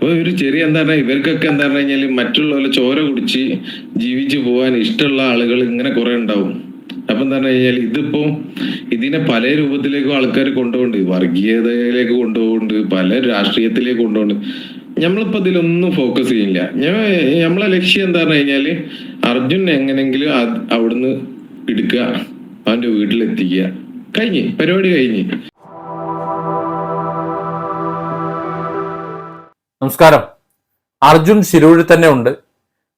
അപ്പൊ ഒരു ചെറിയ എന്താ പറഞ്ഞാൽ ഇവർക്കൊക്കെ എന്താ പറഞ്ഞു കഴിഞ്ഞാൽ മറ്റുള്ളവരെ ചോര കുടിച്ച് ജീവിച്ചു പോകാൻ ഇഷ്ടമുള്ള ആളുകൾ ഇങ്ങനെ കുറെ ഉണ്ടാവും. അപ്പൊ എന്താ പറഞ്ഞു കഴിഞ്ഞാൽ ഇതിപ്പോ ഇതിനെ പല രൂപത്തിലേക്കും ആൾക്കാർ കൊണ്ടുപോകുന്നുണ്ട് വർഗീയതയിലേക്ക് കൊണ്ടുപോകുന്നുണ്ട് പല രാഷ്ട്രീയത്തിലേക്ക് കൊണ്ടുപോകുന്നുണ്ട് നമ്മളിപ്പോ ഇതിലൊന്നും ഫോക്കസ് ചെയ്യില്ല നമ്മളെ ലക്ഷ്യം എന്താ പറഞ്ഞു കഴിഞ്ഞാൽ അർജുൻ എങ്ങനെങ്കിലും അവിടുന്ന് എടുക്കുക അവന്റെ വീട്ടിലെത്തിക്കുക. കഴിഞ്ഞ് പരിപാടി കഴിഞ്ഞ്. നമസ്കാരം. അർജുൻ ശിരൂരിൽ തന്നെ ഉണ്ട്.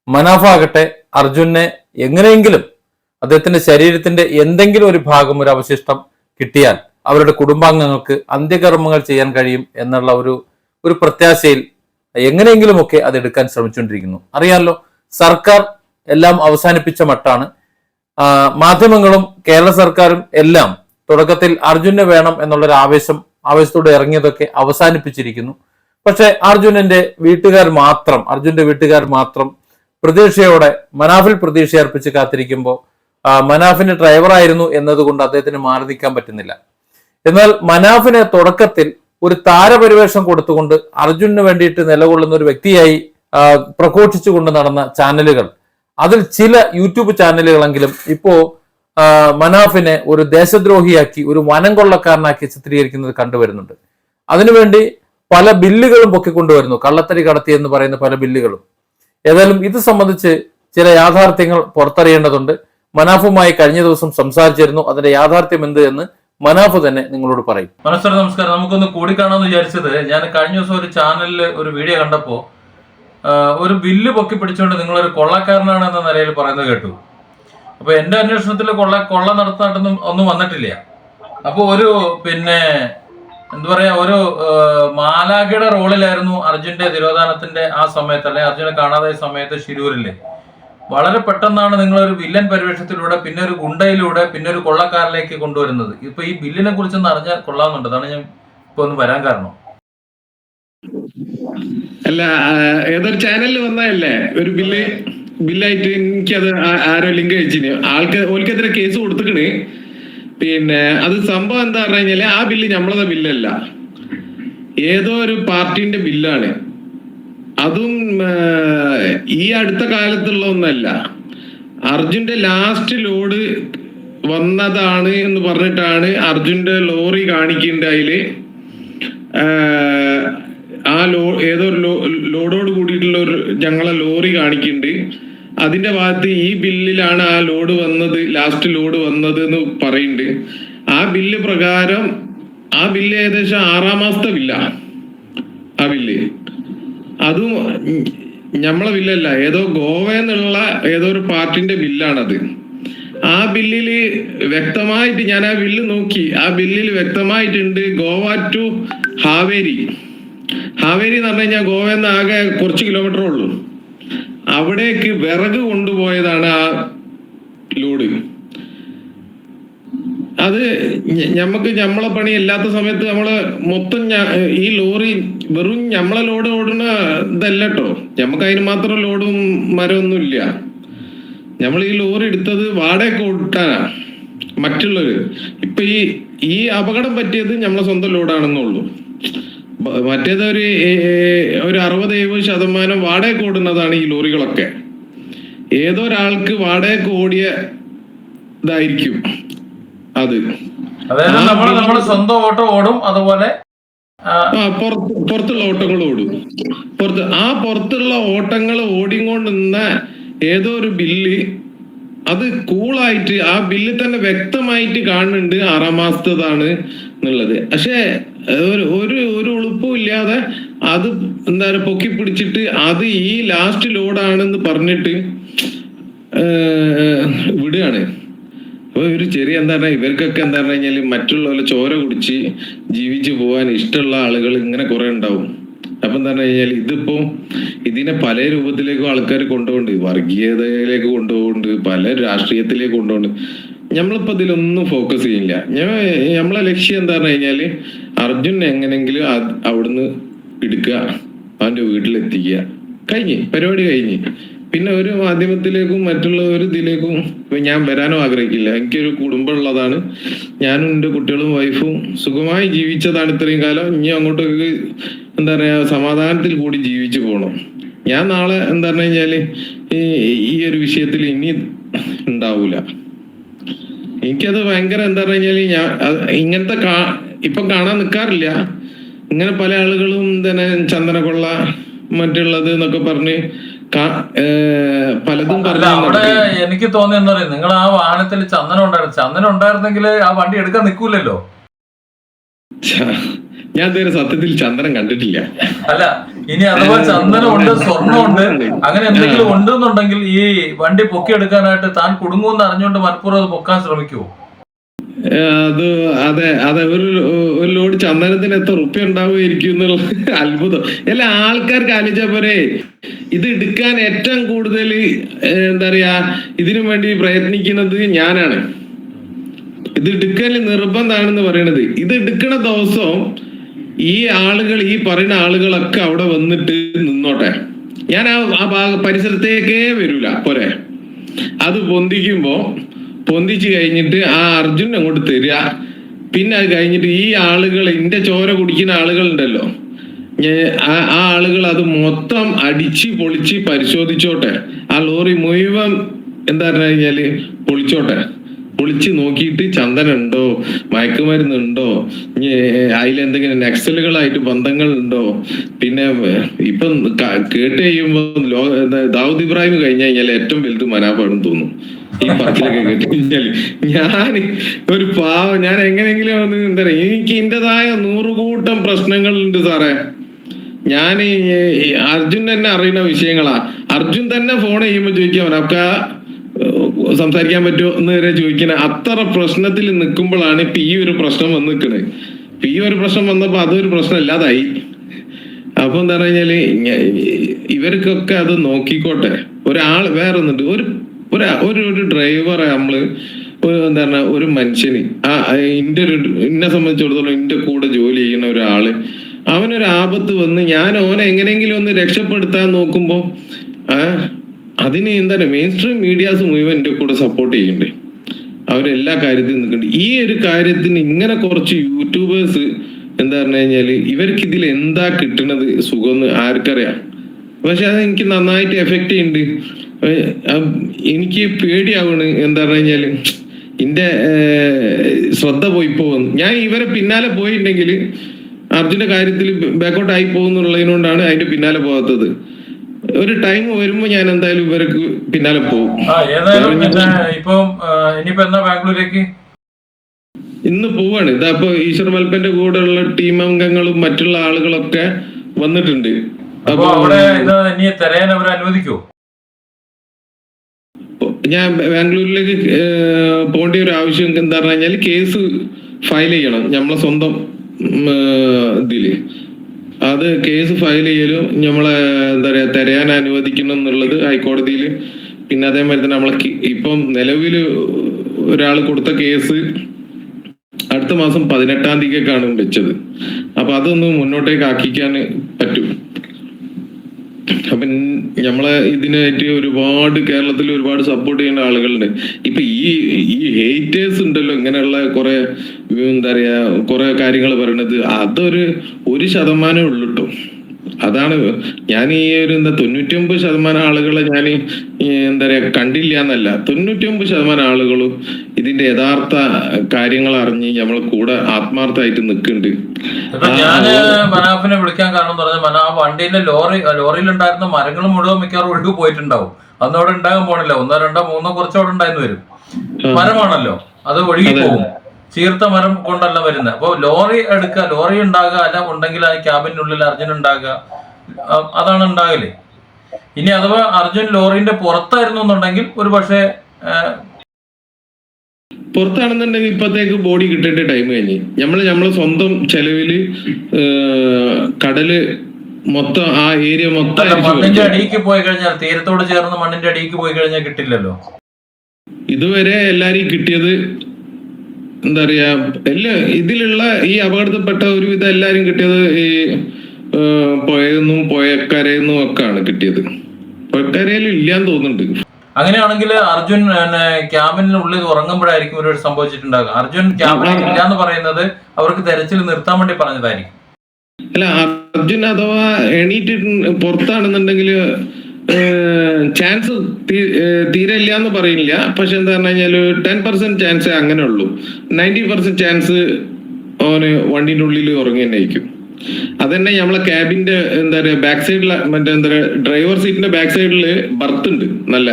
മനാഫ ആകട്ടെ അർജുനെ എങ്ങനെയെങ്കിലും അദ്ദേഹത്തിന്റെ ശരീരത്തിന്റെ എന്തെങ്കിലും ഒരു ഭാഗം ഒരു അവശിഷ്ടം കിട്ടിയാൽ അവരുടെ കുടുംബാംഗങ്ങൾക്ക് അന്ത്യകർമ്മങ്ങൾ ചെയ്യാൻ കഴിയും എന്നുള്ള ഒരു ഒരു പ്രത്യാശയിൽ എങ്ങനെയെങ്കിലുമൊക്കെ അത് എടുക്കാൻ ശ്രമിച്ചുകൊണ്ടിരിക്കുന്നു. അറിയാമല്ലോ സർക്കാർ എല്ലാം അവസാനിപ്പിച്ച മട്ടാണ്. മാധ്യമങ്ങളും കേരള സർക്കാരും എല്ലാം തുടക്കത്തിൽ അർജുനെ വേണം എന്നുള്ളൊരു ആവേശം ആവേശത്തോടെ ഇറങ്ങിയതൊക്കെ അവസാനിപ്പിച്ചിരിക്കുന്നു. പക്ഷെ അർജുനന്റെ വീട്ടുകാർ മാത്രം അർജുന്റെ വീട്ടുകാർ മാത്രം പ്രതീക്ഷയോടെ മനാഫിൽ പ്രതീക്ഷ അർപ്പിച്ച് കാത്തിരിക്കുമ്പോൾ മനാഫിന്റെ ഡ്രൈവറായിരുന്നു എന്നതുകൊണ്ട് അദ്ദേഹത്തിന് മാറി നിൽക്കാൻ പറ്റുന്നില്ല. എന്നാൽ മനാഫിനെ തുടക്കത്തിൽ ഒരു താരപരിവേഷം കൊടുത്തുകൊണ്ട് അർജുനന് വേണ്ടിയിട്ട് നിലകൊള്ളുന്ന ഒരു വ്യക്തിയായി പ്രഘോഷിച്ചുകൊണ്ട് നടന്ന ചാനലുകൾ. അതിൽ ചില യൂട്യൂബ് ചാനലുകളെങ്കിലും ഇപ്പോ മനാഫിനെ ഒരു ദേശദ്രോഹിയാക്കി ഒരു വനം കൊള്ളക്കാരനാക്കി ചിത്രീകരിക്കുന്നത് കണ്ടുവരുന്നുണ്ട്. അതിനുവേണ്ടി പല ബില്ലുകളും പൊക്കിക്കൊണ്ടുവരുന്നു. കള്ളത്തരി കടത്തി എന്ന് പറയുന്ന പല ബില്ലുകളും. ഏതായാലും ഇത് സംബന്ധിച്ച് ചില യാഥാർത്ഥ്യങ്ങൾ പുറത്തറിയേണ്ടതുണ്ട്. മനാഫുമായി കഴിഞ്ഞ ദിവസം സംസാരിച്ചിരുന്നു. അതിന്റെ യാഥാർത്ഥ്യം എന്ത് എന്ന് മനാഫ് തന്നെ നിങ്ങളോട് പറയും. നമസ്കാരം നമസ്കാരം. നമുക്കൊന്ന് കൂടിക്കാണാന്ന് വിചാരിച്ചത് ഞാൻ കഴിഞ്ഞ ദിവസം ഒരു ചാനലിൽ ഒരു വീഡിയോ കണ്ടപ്പോ ഒരു ബില്ല് പൊക്കി പിടിച്ചുകൊണ്ട് നിങ്ങളൊരു കൊള്ളക്കാരനാണ് എന്ന നിലയിൽ പറയുന്നത് കേട്ടു. അപ്പൊ എന്റെ അന്വേഷണത്തിൽ കൊള്ള കൊള്ള നടത്താട്ടൊന്നും ഒന്നും വന്നിട്ടില്ല. അപ്പൊ ഒരു പിന്നെ എന്താ പറയാ ഒരു മാലാഖയുടെ റോളിലായിരുന്നു അർജുന്റെ തിരോധാനത്തിന്റെ ആ സമയത്ത് അല്ലെ അർജുനെ കാണാതായ സമയത്ത് ശിരൂരിലെ. വളരെ പെട്ടെന്നാണ് നിങ്ങൾ ഒരു വില്ലൻ പരിവേഷത്തിലൂടെ പിന്നെ ഒരു ഗുണ്ടയിലൂടെ പിന്നെ ഒരു കൊള്ളക്കാരിലേക്ക് കൊണ്ടുവരുന്നത്. ഇപ്പൊ ഈ ബില്ലിനെ കുറിച്ചൊന്ന് അറിഞ്ഞാൽ കൊള്ളാമെന്നുണ്ട്. അതാണ് ഞാൻ ഇപ്പൊ ഒന്ന് വരാൻ കാരണം. അല്ല ഏതൊരു ചാനലിൽ വന്നതല്ലേ ഒരു ബില്ല് ബില്ലായിട്ട് എനിക്കത് ആരോ ലിങ്ക് അയച്ചിന്. ആൾക്ക് ഓൽക്കെതിരെ കേസ് കൊടുത്തിക്കണ്. പിന്നെ അത് സംഭവം എന്താ പറഞ്ഞു കഴിഞ്ഞാൽ ആ ബില്ല് നമ്മളത് ബില്ലല്ല. ഏതോ ഒരു പാർട്ടിന്റെ ബില്ലാണ്. അതും ഈ അടുത്ത കാലത്തുള്ള ഒന്നല്ല. അർജുന്റെ ലാസ്റ്റ് ലോഡ് വന്നതാണ് എന്ന് പറഞ്ഞിട്ടാണ് അർജുന്റെ ലോറി കാണിക്കേണ്ട അതിൽ. ആ ലോ ഏതോ ലോ ലോഡോട് കൂടിയിട്ടുള്ള ഒരു ഞങ്ങളെ ലോറി കാണിക്കുന്നുണ്ട്. അതിന്റെ ഭാഗത്ത് ഈ ബില്ലിലാണ് ആ ലോഡ് വന്നത് ലാസ്റ്റ് ലോഡ് വന്നത് എന്ന് പറയുന്നുണ്ട്. ആ ബില്ല് പ്രകാരം ആ ബില്ല് ഏകദേശം ആറാം മാസത്തെ ബില്ല ആ ബില്ല്. അതും നമ്മളെ ബില്ലല്ല ഏതോ ഗോവ എന്നുള്ള ഏതോ ഒരു പാർട്ടിന്റെ ബില്ലാണത്. ആ ബില്ലിൽ വ്യക്തമായിട്ട് ഞാൻ ആ ബില്ല് നോക്കി. ആ ബില്ലിൽ വ്യക്തമായിട്ടുണ്ട് ഗോവ ടു ഹാവേരി. ഹാവേരി എന്ന് പറഞ്ഞു കഴിഞ്ഞാൽ ഗോവ ആകെ കുറച്ച് കിലോമീറ്റർ ഉള്ളൂ. അവിടേക്ക് വിറക് കൊണ്ടുപോയതാണ് ആ ലോഡ് അത് നമുക്ക് നമ്മളെ പണി ഇല്ലാത്ത സമയത്ത് നമ്മൾ മൊത്തം ഈ ലോറി വെറും നമ്മളെ ലോഡ് ഓടുന്ന ഇതല്ല കേട്ടോ ഞമ്മക്ക് അതിന് മാത്രം ലോഡും മരമൊന്നും ഇല്ല നമ്മൾ ഈ ലോറി എടുത്തത് വാടക കൊടുക്കാനാ മറ്റുള്ളവര്. ഇപ്പൊ ഈ ഈ അപകടം പറ്റിയത് നമ്മളെ സ്വന്തം ലോഡാണെന്നുള്ളൂ. മറ്റേത് ഒരു ഒരു അറുപത് എഴുപത് ശതമാനം വാടക ഓടുന്നതാണ് ഈ ലോറികളൊക്കെ. ഏതോ ഒരാൾക്ക് വാടക ഓടിയ ഇതായിരിക്കും അത്. നമ്മൾ നമ്മുടെ സ്വന്തം ഓട്ടോ ഓടും അതുപോലെ പുറത്ത് പുറത്തുള്ള ഓട്ടങ്ങൾ ഓടും. പുറത്ത് ആ പുറത്തുള്ള ഓട്ടങ്ങൾ ഓടിക്കൊണ്ട് നിന്ന ഏതോ ഒരു ബില്ല് അത് കൂളായിട്ട് ആ ബില്ല് തന്നെ വ്യക്തമായിട്ട് കാണുന്നുണ്ട് ആറാം മാസത്തതാണ് എന്നുള്ളത്. പക്ഷെ ഒരു ഒരു ഒരു ഉളുപ്പും ഇല്ലാതെ അത് എന്താ പറയുക പൊക്കി പിടിച്ചിട്ട് അത് ഈ ലാസ്റ്റ് ലോഡാണെന്ന് പറഞ്ഞിട്ട് വിടുകയാണ്. അപ്പൊ ഒരു ചെറിയ എന്താ പറഞ്ഞാൽ ഇവർക്കൊക്കെ എന്താ പറഞ്ഞു കഴിഞ്ഞാൽ മറ്റുള്ളവരെ ചോര കുടിച്ച് ജീവിച്ചു പോകാൻ ഇഷ്ടമുള്ള ആളുകൾ ഇങ്ങനെ കുറെ ഉണ്ടാവും. അപ്പൊ എന്താ പറഞ്ഞു കഴിഞ്ഞാൽ ഇതിപ്പോ ഇതിനെ പല രൂപത്തിലേക്കും ആൾക്കാർ കൊണ്ടുപോകുന്നുണ്ട്. വർഗീയതയിലേക്ക് കൊണ്ടുപോകുന്നുണ്ട് പല രാഷ്ട്രീയത്തിലേക്ക് കൊണ്ടുപോകുന്നുണ്ട്. നമ്മളിപ്പോ ഇതിലൊന്നും ഫോക്കസ് ചെയ്യില്ല. നമ്മളെ ലക്ഷ്യം എന്താ പറഞ്ഞു കഴിഞ്ഞാൽ അർജുൻ എങ്ങനെങ്കിലും അവിടുന്ന് എടുക്കുക അവന്റെ വീട്ടിലെത്തിക്കുക. കഴിഞ്ഞ് പരിപാടി കഴിഞ്ഞ്. പിന്നെ ഒരു മാധ്യമത്തിലേക്കും മറ്റുള്ള ഒരു ഇതിലേക്കും ഞാൻ വരാനും ആഗ്രഹിക്കില്ല. എനിക്കൊരു കുടുംബം ഉള്ളതാണ്. ഞാനും എന്റെ കുട്ടികളും വൈഫും സുഖമായി ജീവിച്ചതാണ് ഇത്രയും കാലം. ഇനി അങ്ങോട്ടേക്ക് എന്താ പറയാ സമാധാനത്തിൽ കൂടി ജീവിച്ചു പോകണം ഞാൻ നാളെ എന്താ പറഞ്ഞു കഴിഞ്ഞാൽ ഈ ഈ ഒരു വിഷയത്തിൽ ഇനി ഉണ്ടാവൂല. എനിക്കത് ഭയങ്കര എന്താ പറഞ്ഞു കഴിഞ്ഞാൽ ഞാൻ ഇങ്ങനത്തെ കാ ഇപ്പൊ കാണാൻ നിൽക്കാറില്ല ഇങ്ങനെ പല ആളുകളും തന്നെ ചന്ദനക്കൊള്ള മറ്റുള്ളത് എന്നൊക്കെ പറഞ്ഞ് പലതും പറഞ്ഞു അവിടെ എനിക്ക് തോന്നി എന്താ പറയുക നിങ്ങൾ ആ വാഹനത്തിൽ ചന്ദനം ഉണ്ടായിരുന്നു. ചന്ദനം ഉണ്ടായിരുന്നെങ്കിൽ ആ വണ്ടി എടുക്കാൻ നിൽക്കൂലല്ലോ ഞാൻ ഇതുവരെ സത്യത്തിൽ ചന്ദനം കണ്ടിട്ടില്ല. അല്ല ഇനി അഥവാ ചന്ദനം ഉണ്ട് സ്വർണം ഉണ്ട് അങ്ങനെ എന്തെങ്കിലും ഉണ്ടെന്നുണ്ടെങ്കിൽ ഈ വണ്ടി പൊക്കിയെടുക്കാനായിട്ട് താൻ കുടുങ്ങുമെന്ന് അറിഞ്ഞുകൊണ്ട് മനഃപൂർവം അത് പൊക്കാൻ ശ്രമിക്കുമോ അത് അതെ അതെ ഒരു ഒരു ലോഡ് ചന്ദനത്തിന് എത്ര റുപ്യ ഉണ്ടാവുമായിരിക്കും എന്നുള്ള അത്ഭുതം. എല്ലാ ആൾക്കാർക്ക് ആലോചിച്ചാ പോരെ ഇത് എടുക്കാൻ ഏറ്റവും കൂടുതൽ എന്താ പറയാ ഇതിനു വേണ്ടി പ്രയത്നിക്കുന്നത് ഞാനാണ്. ഇത് എടുക്കൽ നിർബന്ധമാണെന്ന് പറയണത്. ഇത് എടുക്കണ ദിവസം ഈ ആളുകൾ ഈ പറയുന്ന ആളുകളൊക്കെ അവിടെ വന്നിട്ട് നിന്നോട്ടെ. ഞാൻ ആ ആ ഭാഗ പരിസരത്തേക്കേ വരൂല പോരെ. അത് പൊന്തിക്കുമ്പോ പൊന്തിച്ചു കഴിഞ്ഞിട്ട് ആ അർജുൻ അങ്ങോട്ട് തരിക. പിന്നെ അത് കഴിഞ്ഞിട്ട് ഈ ആളുകൾ എന്റെ ചോര കുടിക്കുന്ന ആളുകളുണ്ടല്ലോ. ഉണ്ടല്ലോ ആ ആളുകൾ അത് മൊത്തം അടിച്ച് പൊളിച്ച് പരിശോധിച്ചോട്ടെ. ആ ലോറി മുഴുവൻ എന്താ പറഞ്ഞു കഴിഞ്ഞാൽ പൊളിച്ചോട്ടെ. പൊളിച്ച് നോക്കിയിട്ട് ചന്ദനുണ്ടോ? മയക്കുമരുന്നുണ്ടോ? അതിലെന്തെങ്കിലും നക്സലുകളായിട്ട് ബന്ധങ്ങൾ ഉണ്ടോ പിന്നെ ഇപ്പം കേട്ട് കഴിയുമ്പോ ലോ ദാവൂദ് ഇബ്രാഹിം കഴിഞ്ഞു കഴിഞ്ഞാൽ ഏറ്റവും വലുത് മനാപ്പാണെന്ന് തോന്നും ഈ പത്തിലൊക്കെ കേട്ട് കഴിഞ്ഞാൽ ഞാൻ ഒരു പാവം ഞാൻ എങ്ങനെയെങ്കിലും ഒന്ന് എന്താ പറയാ എനിക്ക് എന്റേതായ നൂറുകൂട്ടം പ്രശ്നങ്ങളുണ്ട് സാറേ. ഞാൻ അർജുൻ തന്നെ അറിയുന്ന വിഷയങ്ങളാ. അർജുൻ തന്നെ ഫോൺ ചെയ്യുമ്പോ ചോദിക്കാം അവനൊക്കെ സംസാരിക്കാൻ പറ്റുമോ എന്ന് വരെ ചോദിക്കണേ. അത്ര പ്രശ്നത്തിൽ നിൽക്കുമ്പോഴാണ് ഇപ്പൊ ഈ ഒരു പ്രശ്നം വന്ന് നിൽക്കുന്നത് ഇപ്പൊ ഈ ഒരു പ്രശ്നം വന്നപ്പോ അതൊരു പ്രശ്നം ഇല്ലാതായി അപ്പൊ എന്താ പറഞ്ഞാൽ ഇവർക്കൊക്കെ അത് നോക്കിക്കോട്ടെ. ഒരാൾ വേറെ ഒന്നുണ്ട് ഒരു ഒരു ഒരു ഡ്രൈവറെ നമ്മൾ എന്താ പറഞ്ഞ ഒരു മനുഷ്യന് ആ എന്റെ ഒരു എന്നെ സംബന്ധിച്ചിടത്തോളം എന്റെ കൂടെ ജോലി ചെയ്യുന്ന ഒരാൾ അവനൊരു ആപത്ത് വന്ന് ഞാൻ ഓനെ എങ്ങനെയെങ്കിലും ഒന്ന് രക്ഷപ്പെടുത്താൻ നോക്കുമ്പോ ആ അതിന് എന്താണ് മെയിൻ സ്ട്രീം മീഡിയാസ് മുഴുവൻ എന്റെ കൂടെ സപ്പോർട്ട് ചെയ്യണ്ടേ അവരെല്ലാ കാര്യത്തിലും നിൽക്കുന്നുണ്ട്. ഈ ഒരു കാര്യത്തിന് ഇങ്ങനെ കുറച്ച് യൂട്യൂബേഴ്സ് എന്താ പറഞ്ഞു കഴിഞ്ഞാൽ ഇവർക്ക് ഇതിൽ എന്താ കിട്ടണത് സുഖം ആർക്കറിയാം. പക്ഷെ അത് എനിക്ക് നന്നായിട്ട് എഫക്ട് ചെയ്യുന്നുണ്ട്. എനിക്ക് പേടിയാവണ് എന്താ പറഞ്ഞു കഴിഞ്ഞാൽ എന്റെ ശ്രദ്ധ പോയി പോകുന്നു. ഞാൻ ഇവരെ പിന്നാലെ പോയിട്ടുണ്ടെങ്കിൽ അർജുന്റെ കാര്യത്തിൽ ബാക്കൗട്ട് ആയി പോകുന്നുള്ളതിനോണ്ടാണ് അതിന്റെ പിന്നാലെ പോകാത്തത്. ഒരു ടൈം വരുമ്പോ ഞാൻ എന്തായാലും ഇവർക്ക് പിന്നാലെ പോകും. ആ ഏതായാലും പിന്നെ ഇപ്പം ഇനിയിപ്പോ എന്നാ ബാംഗ്ലൂരേക്ക് ഇന്ന് പോവാണ്. ഇതാ ഇപ്പൊ ഈശ്വർ മൽപ്പന്റെ കൂടെയുള്ള ടീം അംഗങ്ങളും മറ്റുള്ള ആളുകളൊക്കെ വന്നിട്ടുണ്ട്. അപ്പൊ അവിടെ ഇത് ഇനി തിരയാൻ അവർ അനുവദിക്കോ ഞാൻ ബാംഗ്ലൂരിലേക്ക് പോകേണ്ട ഒരു ആവശ്യം എന്താ പറഞ്ഞു കഴിഞ്ഞാൽ കേസ് ഫയൽ ചെയ്യണം. നമ്മളെ സ്വന്തം ഇതിൽ. അത് കേസ് ഫയൽ ചെയ്യലും നമ്മളെ എന്താ പറയാ തെരയാൻ അനുവദിക്കണം എന്നുള്ളത് ഹൈക്കോടതിയിൽ പിന്നെ അതേമാതിരി തന്നെ നമ്മളെ ഇപ്പം നിലവിൽ ഒരാൾ കൊടുത്ത കേസ് അടുത്ത മാസം പതിനെട്ടാം തീയതിക്കാണ് വെച്ചത്. അപ്പൊ അതൊന്ന് മുന്നോട്ടേക്ക് ആക്കിക്കാൻ പറ്റും. അപ്പൊ നമ്മളെ ഇതിനായിട്ട് ഒരുപാട് കേരളത്തിൽ ഒരുപാട് സപ്പോർട്ട് ചെയ്യുന്ന ആളുകളുണ്ട്. ഇപ്പൊ ഈ ഈ ഹേറ്റേഴ്സ് ഉണ്ടല്ലോ ഇങ്ങനെയുള്ള കുറെ എന്താ പറയാ കുറെ കാര്യങ്ങൾ പറയണത്. അതൊരു ഒരു ശതമാനമേ ഉള്ളൂ കേട്ടോ അതാണ് ഞാൻ ഈ ഒരു എന്താ തൊണ്ണൂറ്റി ഒമ്പത് ശതമാനം ആളുകളെ ഞാൻ എന്താ പറയാ കണ്ടില്ല എന്നല്ല. തൊണ്ണൂറ്റി ഒമ്പത് ശതമാനം ആളുകളും ഇതിന്റെ യഥാർത്ഥ കാര്യങ്ങൾ അറിഞ്ഞ് നമ്മൾ കൂടെ ആത്മാർത്ഥമായിട്ട് നിൽക്കുന്നുണ്ട്. ഞാൻ മനാഫിനെ വിളിക്കാൻ കാരണം പറഞ്ഞ പറഞ്ഞാൽ മനാ വണ്ടിയിലെ ലോറി ലോറിയിൽ ഉണ്ടായിരുന്ന മരങ്ങൾ മുഴുവൻ മിക്കവാറും ഒഴുകി പോയിട്ടുണ്ടാവും. അന്ന് അവിടെ ഉണ്ടാകാൻ പോണില്ല. ഒന്നോ രണ്ടോ മൂന്നോ കുറച്ചോ അവിടെ ഉണ്ടായിരുന്നു വരും. മരമാണല്ലോ. അത് ഒഴുകി പോകും. ചീർത്ത മരം കൊണ്ടല്ല വരുന്നത്. അപ്പൊ ലോറി എടുക്കുക ലോറി ഉണ്ടാകുക അല്ല ഉണ്ടെങ്കിൽ ആ ക്യാബിനുള്ളിൽ അർജുൻ ഉണ്ടാകുക അതാണ് ഉണ്ടാകൽ. ഇനി അഥവാ അർജുൻ ലോറിന്റെ പുറത്തായിരുന്നു എന്നുണ്ടെങ്കിൽ ഒരു പക്ഷേ പുറത്താണെന്നുണ്ടെങ്കിൽ ഇപ്പത്തേക്ക് ബോഡി കിട്ടേണ്ട ടൈം കഴിഞ്ഞ് നമ്മൾ നമ്മളെ സ്വന്തം ചെലവിൽ കടൽ മൊത്തം ആ ഏരിയ മൊത്തം മണ്ണിന്റെ. അടിയിലേക്ക് പോയി കഴിഞ്ഞാൽ തീരത്തോട് ചേർന്ന് മണ്ണിന്റെ അടിയിലേക്ക് പോയി കഴിഞ്ഞാൽ കിട്ടില്ലല്ലോ ഇതുവരെ എല്ലാരെയും കിട്ടിയത് എന്താ പറയാ എല്ലാ ഇതിലുള്ള ഈ അപകടത്തിൽപ്പെട്ട ഒരുവിധം എല്ലാരും കിട്ടിയത് ഈ പുഴയെന്നും ഒക്കെ ഒക്കെയാണ് കിട്ടിയത്. പുഴക്കരയിൽ ഇല്ലാന്ന് തോന്നുന്നുണ്ട്. അങ്ങനെയാണെങ്കിൽ അർജുൻ ക്യാബിനുള്ളിൽ ഉറങ്ങുമ്പോഴായിരിക്കും ഒരു സംഭവിച്ചിട്ടുണ്ടാകുക അർജുൻ ക്യാബിനിൽ ഇല്ല എന്ന് പറയുന്നത് അവർക്ക് തെരച്ചിൽ നിർത്താൻ വേണ്ടി പറഞ്ഞതായിരിക്കും. അല്ല അർജുൻ അഥവാ എണീറ്റ് പുറത്താണെന്നുണ്ടെങ്കിൽ ചാൻസ് തീരെ ഇല്ല എന്ന് പറയില്ല. പക്ഷെ എന്താ പറഞ്ഞു കഴിഞ്ഞാൽ ടെൻ പെർസെന്റ് ചാൻസ് അങ്ങനെ ഉള്ളൂ നയന്റി പെർസെന്റ് ചാൻസ് ഓന് വണ്ടിന്റെ ഉള്ളിൽ ഉറങ്ങി തന്നെ ആയിരിക്കും അതന്നെ നമ്മളെ ക്യാബിന്റെ എന്താ പറയാ ബാക്ക് സൈഡിലെ മറ്റേ എന്താ പറയാ ഡ്രൈവർ സീറ്റിന്റെ ബാക്ക് സൈഡിൽ ബർത്ത് ഉണ്ട് നല്ല.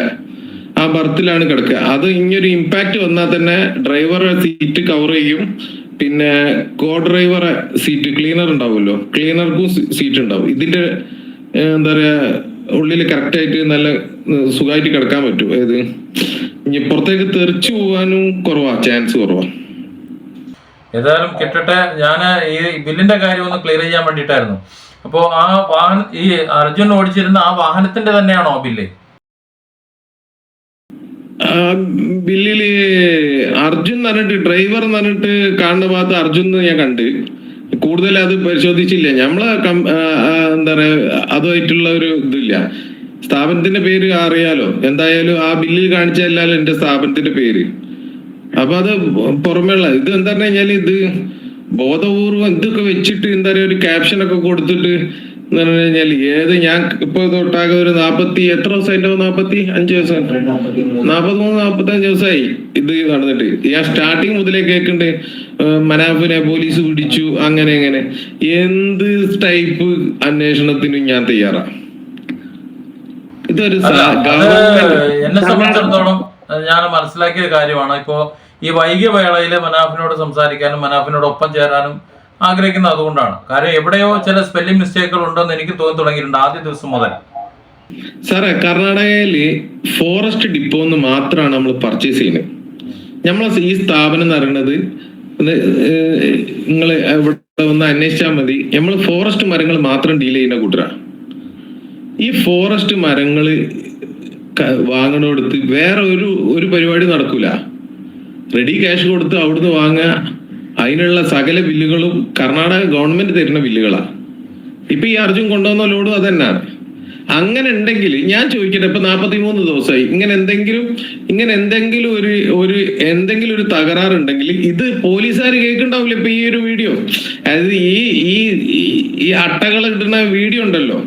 ആ ബർത്തിലാണ് കിടക്കുക. അത് ഇങ്ങനൊരു ഇമ്പാക്ട് വന്നാൽ തന്നെ ഡ്രൈവർ സീറ്റ് കവർ ചെയ്യും. പിന്നെ കോ ഡ്രൈവർ സീറ്റ് ക്ലീനർ ഉണ്ടാവുമല്ലോ. ക്ലീനർക്കും സീറ്റ് ഉണ്ടാവും. ഇതിന്റെ എന്താ പറയാ ഉള്ളിൽ കറക്റ്റ് ആയിട്ട് നല്ല സുഖമായിട്ട് കിടക്കാൻ പറ്റും. അതായത് ഇനി പുറത്തേക്ക് തെറിച്ചു പോകാനും കുറവാ. ചാൻസ് കുറവാ. ഏതായാലും കിട്ടട്ടെ. ഞാൻ ഈ ബില്ലിന്റെ കാര്യം ഒന്ന് ക്ലിയർ ചെയ്യാൻ വേണ്ടിയിട്ടായിരുന്നു. അപ്പോ ആ വാഹന ഈ അർജുൻ ഓടിച്ചിരുന്ന ആ വാഹനത്തിന്റെ തന്നെയാണോ ബില്ല്? ബില്ലിൽ അർജുൻ എന്ന് പറഞ്ഞിട്ട് ഡ്രൈവർ എന്ന് പറഞ്ഞിട്ട് കാണുന്ന ഭാഗത്ത് അർജുൻ ഞാൻ കണ്ട്. കൂടുതൽ അത് പരിശോധിച്ചില്ല. നമ്മൾ എന്താ പറയാ അതുമായിട്ടുള്ള ഒരു ഇതില്ല. സ്ഥാപനത്തിന്റെ പേര് അറിയാലോ. എന്തായാലും ആ ബില്ലിൽ കാണിച്ചല്ലാലും എന്റെ സ്ഥാപനത്തിന്റെ പേര്. അപ്പൊ അത് പുറമെയുള്ള ഇത് എന്താ പറഞ്ഞു കഴിഞ്ഞാൽ ഇത് ബോധപൂർവം ഇതൊക്കെ വെച്ചിട്ട് എന്താ പറയുക ഒരു ക്യാപ്ഷൻ ഒക്കെ കൊടുത്തിട്ട് എന്ന് പറഞ്ഞു കഴിഞ്ഞാൽ ഏത് ഞാൻ ഇപ്പൊ തൊട്ടാകെ ഒരു നാപ്പത്തി എത്ര ദിവസമായിട്ട് നാപ്പത്തി അഞ്ച് ദിവസം. നാപ്പത്തി മൂന്ന് നാപ്പത്തി അഞ്ച് ദിവസമായി ഇത് നടന്നിട്ട്. ഞാൻ സ്റ്റാർട്ടിങ് മുതലേ കേൾക്കുന്നുണ്ട് മനാഫിനെ പോലീസ് പിടിച്ചു അങ്ങനെ അങ്ങനെ എന്ത് ടൈപ്പ് അന്വേഷണത്തിനും ഞാൻ തയ്യാറാണ് ഇതൊരു എന്നെ സംബന്ധിച്ചിടത്തോളം ഞാൻ മനസ്സിലാക്കിയ കാര്യമാണ്. ഇപ്പോ ഈ വൈകിയ വേളയിൽ മനാഫിനോട് സംസാരിക്കാനും മനാഫിനോട് ഒപ്പം ചേരാനും ആഗ്രഹിക്കുന്നത് അതുകൊണ്ടാണ്. കാരണം എവിടെയോ ചില സ്പെല്ലിംഗ് മിസ്റ്റേക്കുകൾ ഉണ്ടെന്ന് എനിക്ക് തോന്നി തുടങ്ങിയിട്ടുണ്ട് ആദ്യ ദിവസം മുതൽ. സാറേ കർണാടകയിൽ ഫോറസ്റ്റ് ഡിപ്പോ എന്ന് മാത്രമാണ് നമ്മൾ പർച്ചേസ് ചെയ്യുന്നത്. നമ്മൾ ഈ സ്ഥാപനം എന്ന് പറയുന്നത് നിങ്ങൾ ഇവിടെ ഒന്ന് അന്വേഷിച്ചാൽ മതി. നമ്മൾ ഫോറസ്റ്റ് മരങ്ങൾ മാത്രം ഡീൽ ചെയ്യുന്ന കൂട്ടരാണ്. ഈ ഫോറസ്റ്റ് മരങ്ങൾ ക- വാങ്ങണോടത്ത് വേറെ ഒരു ഒരു പരിപാടി നടക്കൂല. റെഡി ക്യാഷ് കൊടുത്ത് അവിടുന്ന് വാങ്ങുക. അതിനുള്ള സകല ബില്ലുകളും കർണാടക ഗവൺമെന്റ് തരുന്ന ബില്ലുകളാണ് ഇപ്പൊ ഈ അർജുൻ കൊണ്ടുവന്ന ലോഡും അതന്നെയാണ് അങ്ങനെ ഉണ്ടെങ്കിൽ ഞാൻ ചോദിക്കട്ടെ ഇപ്പൊ നാപ്പത്തി മൂന്ന് ദിവസമായി. ഇങ്ങനെ എന്തെങ്കിലും ഇങ്ങനെ എന്തെങ്കിലും ഒരു ഒരു എന്തെങ്കിലും ഒരു തകരാറുണ്ടെങ്കിൽ ഇത് പോലീസുകാർ കേൾക്കണ്ടാവില്ല ഇപ്പൊ ഈ ഒരു വീഡിയോ. അതായത് ഈ ഈ ഈ- അട്ടകൾ ഇടുന്ന വീഡിയോ ഉണ്ടല്ലോ.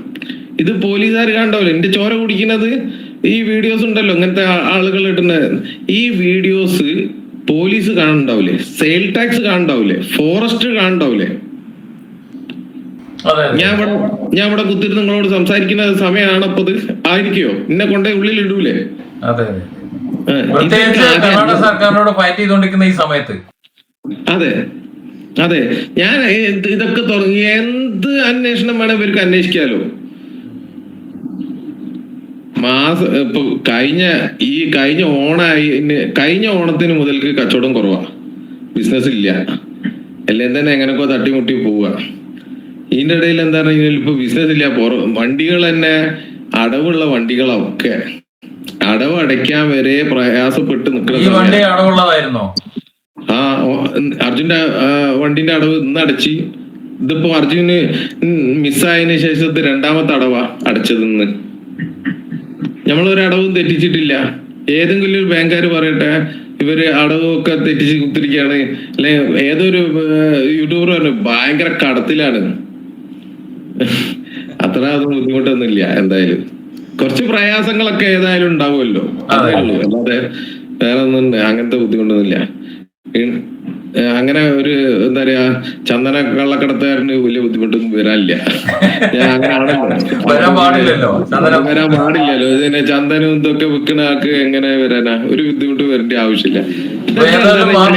ഇത് പോലീസുകാർ കണ്ടാവില്ല എന്റെ ചോര കുടിക്കുന്നത് ഈ വീഡിയോസ് ഉണ്ടല്ലോ ഇങ്ങനത്തെ ആളുകൾ ഇടുന്ന. ഈ വീഡിയോസ് പോലീസ് കാണണ്ടാവില്ലേ സെയിൽ ടാക്സ് കാണണ്ടാവില്ലേ ഫോറസ്റ്റ് കാണണ്ടാവില്ലേ. ഞാൻ ഇവിടെ ഞാൻ ഇവിടെ കുത്തിരി നിങ്ങളോട് സംസാരിക്കുന്ന സമയമാണ് അപ്പൊ ഇത്. ആയിരിക്കോ എന്നെ കൊണ്ടേ ഉള്ളിൽ ഇടൂലേ? കർണാടക സർക്കാരിനോട് ഫൈറ്റ് ഈ സമയത്ത്. അതെ അതെ. ഞാൻ ഇതൊക്കെ തുടങ്ങി എന്ത് അന്വേഷണം വേണം ഇവർക്ക് അന്വേഷിക്കാലോ? മാസ ഇപ്പൊ കഴിഞ്ഞ ഈ കഴിഞ്ഞ ഓണായി കഴിഞ്ഞ ഓണത്തിന് മുതൽക്ക് കച്ചവടം കുറവാ. ബിസിനസ് ഇല്ല. എല്ലാം തന്നെ എങ്ങനെയൊക്കെ തട്ടിമുട്ടി പോവുക ഇതിന്റെ ഇടയിൽ എന്താ പറഞ്ഞാൽ ഇപ്പൊ ബിസിനസ് ഇല്ല. വണ്ടികൾ തന്നെ അടവുള്ള വണ്ടികളൊക്കെ അടവ് അടയ്ക്കാൻ വരെ പ്രയാസപ്പെട്ട് നിൽക്കുന്ന ആ അർജുന്റെ വണ്ടിന്റെ അടവ് ഇന്ന് അടച്ച്. ഇതിപ്പോ അർജുന് മിസ്സായതിനു ശേഷം രണ്ടാമത്തെ അടവാ അടച്ചത് ഇന്ന് നമ്മളൊരു അടവും തെറ്റിച്ചിട്ടില്ല. ഏതെങ്കിലും ഒരു ബാങ്കുകാർ പറയട്ടെ ഇവർ അടവൊക്കെ തെറ്റിച്ച് കുത്തിരിക്കുകയാണ്. അല്ലെ ഏതൊരു യൂട്യൂബർ പറഞ്ഞു ഭയങ്കര കടത്തിലാണ്. അത്ര അത് ബുദ്ധിമുട്ടൊന്നുമില്ല എന്തായാലും. കുറച്ച് പ്രയാസങ്ങളൊക്കെ ഏതായാലും ഉണ്ടാവുമല്ലോ. അതേ. ഉള്ളൂ അല്ലാതെ വേറെ ഒന്നും അങ്ങനത്തെ ബുദ്ധിമുട്ടൊന്നുമില്ല. അങ്ങനെ ഒരു എന്താ പറയാ ചന്ദന കള്ളക്കടത്തുകാരന് വലിയ ബുദ്ധിമുട്ടൊന്നും വരാനില്ല. വരാൻ പാടില്ലല്ലോ ഇതിനെ ചന്ദനം ഇതൊക്കെ വിൽക്കണ ആൾക്ക് എങ്ങനെ വരാനാ? ഒരു ബുദ്ധിമുട്ട് വരേണ്ട ആവശ്യമില്ല.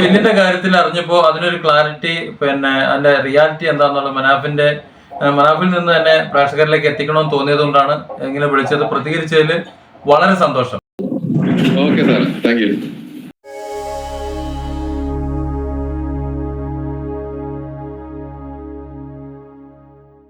ബില്ലിന്റെ കാര്യത്തിൽ അറിഞ്ഞപ്പോ അതിനൊരു ക്ലാരിറ്റി പിന്നെ അതിന്റെ റിയാലിറ്റി എന്താന്നുള്ള മനാഫിന്റെ മനാഫിൽ നിന്ന് തന്നെ പ്രേക്ഷകരിലേക്ക് എത്തിക്കണമെന്ന് തോന്നിയത് കൊണ്ടാണ് ഇങ്ങനെ വിളിച്ചത്. പ്രതികരിച്ചതിൽ വളരെ സന്തോഷം. Okay sir thank you.